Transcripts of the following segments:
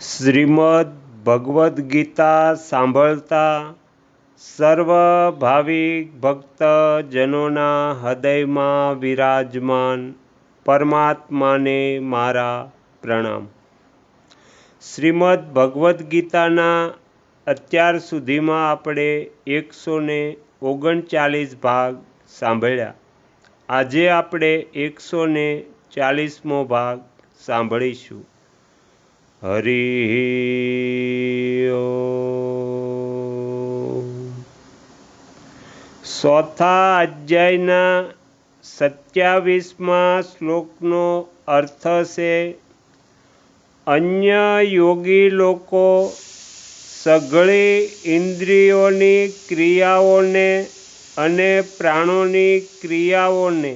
શ્રીમદ ભગવદ્ ગીતા સાંભળતા સર્વ ભાવિક ભક્તજનોના હૃદયમાં વિરાજમાન પરમાત્માને મારા પ્રણામ. શ્રીમદ ભગવદ્ ગીતાના અત્યાર સુધીમાં આપણે એકસો ને ઓગણચાલીસ ભાગ સાંભળ્યા. આજે આપણે એકસો ને ચાલીસમો ભાગ સાંભળીશું. હરિ ચોથા અધ્યાયના સત્યાવીસમાં શ્લોકનો અર્થ છે, અન્ય યોગી લોકો સઘળી ઇન્દ્રિયોની ક્રિયાઓને અને પ્રાણોની ક્રિયાઓને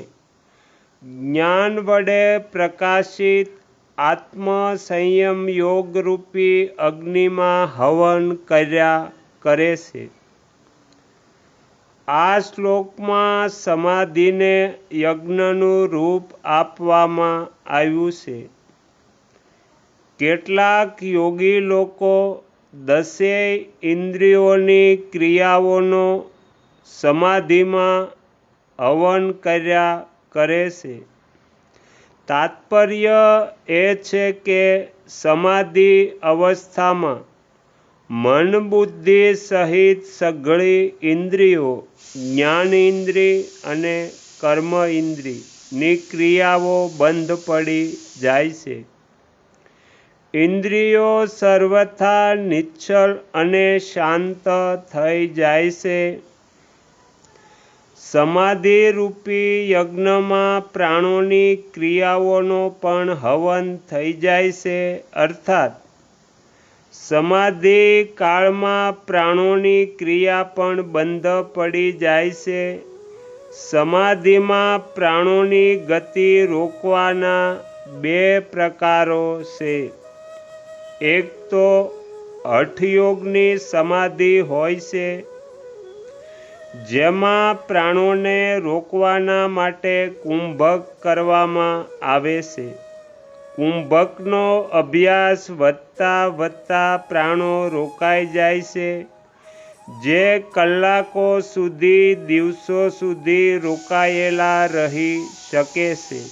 જ્ઞાન વડે પ્રકાશિત આત્મ સંયમ યોગરૂપી અગ્નિમાં હવન કર્યા કરે છે. આ શ્લોકમાં સમાધિને યજ્ઞનું રૂપ આપવામાં આવ્યું છે. કેટલાક યોગી લોકો દસેય ઇન્દ્રિયોની ક્રિયાઓનો સમાધિમાં હવન કર્યા કરે છે. તાત્પર્ય એ છે કે સમાધિ અવસ્થામાં મન બુદ્ધિ સહિત સઘળી ઇન્દ્રિયો જ્ઞાન ઇન્દ્રિય અને કર્મ ઇન્દ્રિયની ક્રિયાઓ બંધ પડી જાય છે. ઇન્દ્રિયો સર્વથા નિશ્ચળ અને શાંત થઈ જાય છે. સમાધિરૂપી યજ્ઞમાં પ્રાણોની ક્રિયાઓનો પણ હવન થઈ જાય છે, અર્થાત સમાધિ કાળમાં પ્રાણોની ક્રિયા પણ બંધ પડી જાય છે. સમાધિમાં પ્રાણોની ગતિ રોકવાના બે પ્રકારો છે. એક તો હઠયોગની સમાધિ હોય છે જેમાં પ્રાણોને રોકવાના માટે કુંભક કરવામાં આવે છે. કુંભકનો અભ્યાસ વધતા વધતા પ્રાણો રોકાઈ જાય છે. જે કલાકો સુધી, દિવસો સુધી રોકાયેલા રહી શકે છે.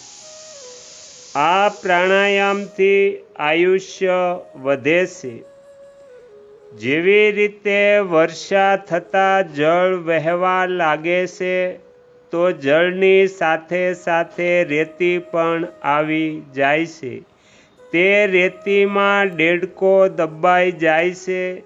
આ પ્રાણાયામથી આયુષ્ય વધે છે. જેવી રીતે વર્ષા થતાં જળ વહેવા લાગે છે, તો જળની સાથે સાથે રેતી પણ આવી જાય છે. તે રેતીમાં ડેડકો દબાઈ જાય છે.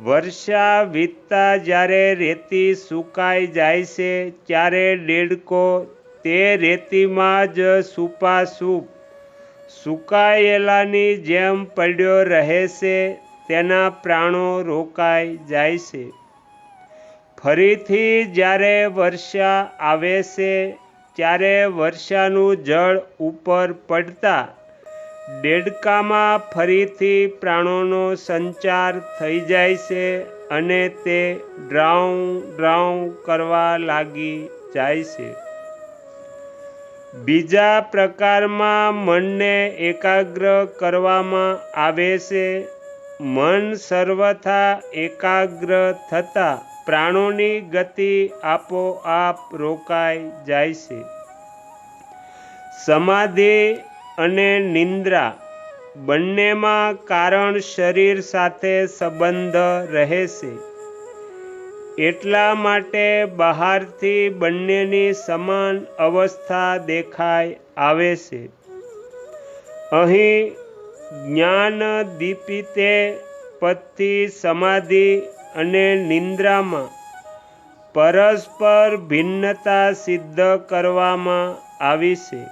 વર્ષા વીતતા જ્યારે રેતી સુકાઈ જાય છે, ત્યારે ડેડકો તે રેતીમાં જ સૂપાસૂપ સુકાયેલાની જેમ પડ્યો રહે છે. તેના પ્રાણો રોકાઈ જાય છે. ફરીથી જ્યારે વર્ષા આવે છે, ત્યારે વર્ષાનું જળ ઉપર પડતા દેડકામાં ફરીથી પ્રાણોનો સંચાર થઈ જાય છે અને તે ડ્રાઉ ડ્રાઉ કરવા લાગી જાય છે. બીજા પ્રકારમાં મનને એકાગ્ર કરવામાં આવે છે મન સર્વથા એકાગ્ર થતાં પ્રાણોની ગતિ આપોઆપ રોકાઈ જાય છે. સમાધિ અને નિંદ્રા બંનેમાં કારણ શરીર સાથે સંબંધ રહે છે. એટલા માટે બહારથી બંનેની સમાન અવસ્થા દેખાઈ આવે છે. અહીં જ્ઞાન દીપિતે પતિ સમાધિ અને નિંદ્રામાં પરસ્પર ભિન્નતા સિદ્ધ કરવામાં આવી છે.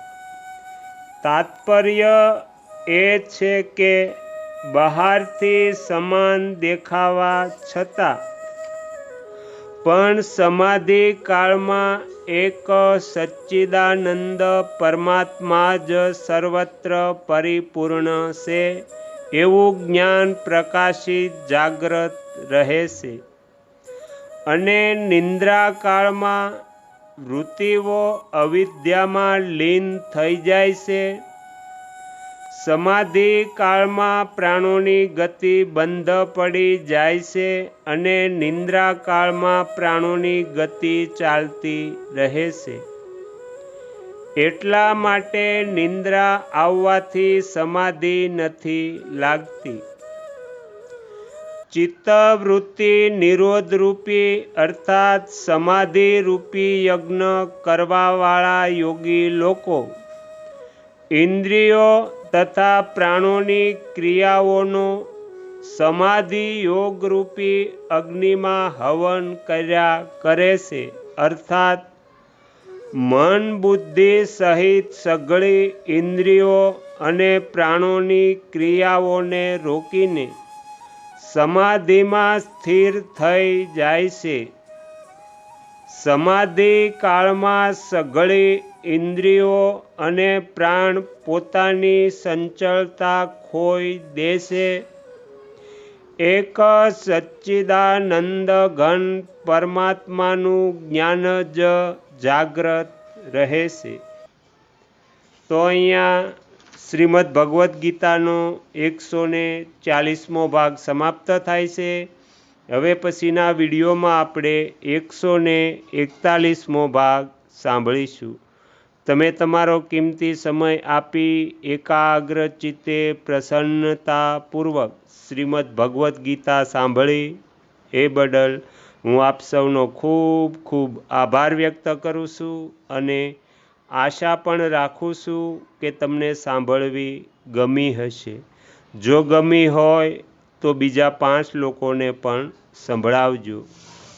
તાત્પર્ય એ છે કે બહારથી સમાન દેખાવા છતાં પણ સમાધિ કાળમાં એક સચ્ચિદાનંદ પરમાત્મા જ સર્વત્ર પરિપૂર્ણ છે. એવું જ્ઞાન પ્રકાશિત જાગ્રત રહે છે. અને નિંદ્રાકાળમાં વૃત્તિઓ અવિદ્યામાં લીન થઈ જાય છે. સમાધિ કાળમાં પ્રાણોની ગતિ બંધ પડી જાય છે અને નિંદ્રા કાળમાં પ્રાણોની ગતિ ચાલતી રહે છે. એટલા માટે નિંદ્રા આવવાથી સમાધિ નથી લાગતી. ચિત્તવૃત્તિ નિરોધરૂપી અર્થાત સમાધિરૂપી યજ્ઞ કરવાવાળા યોગી લોકો, ઇન્દ્રિયો તથા પ્રાણોની ક્રિયાઓનો સમાધિ યોગરૂપી અગ્નિમાં હવન કર્યા કરે છે. અર્થાત, મન બુદ્ધિ સહિત સઘળી ઇન્દ્રિયો અને પ્રાણોની ક્રિયાઓને રોકીને સમાધિમાં સ્થિર થઈ જાય છે. સમાધિ કાળમાં સઘળી ઇન્દ્રિયો અને પ્રાણ પોતાની સંચળતા ખોઈ દેશે. એક સચ્ચિદાનંદ ઘન પરમાત્માનું જ્ઞાન જ જાગ્રત રહેશે. તો અહીંયા શ્રીમદ ભગવદ્ ગીતાનો એકસો ને ચાલીસમો ભાગ સમાપ્ત થાય છે. હવે પછીના વિડીયોમાં આપણે એકસો ને એકતાલીસમો ભાગ સાંભળીશું. તમે તમારો કિંમતી સમય આપી એકાગ્ર ચિત્તે પ્રસન્નતાપૂર્વક શ્રીમદ ભગવદ્ ગીતા સાંભળી. એ બદલ, હું આપ સૌનો ખૂબ ખૂબ આભાર વ્યક્ત કરું છું અને આશા પણ રાખું છું કે તમને સાંભળવી ગમી હશે. જો ગમી હોય તો બીજા પાંચ લોકોને પણ સંભળાવજો.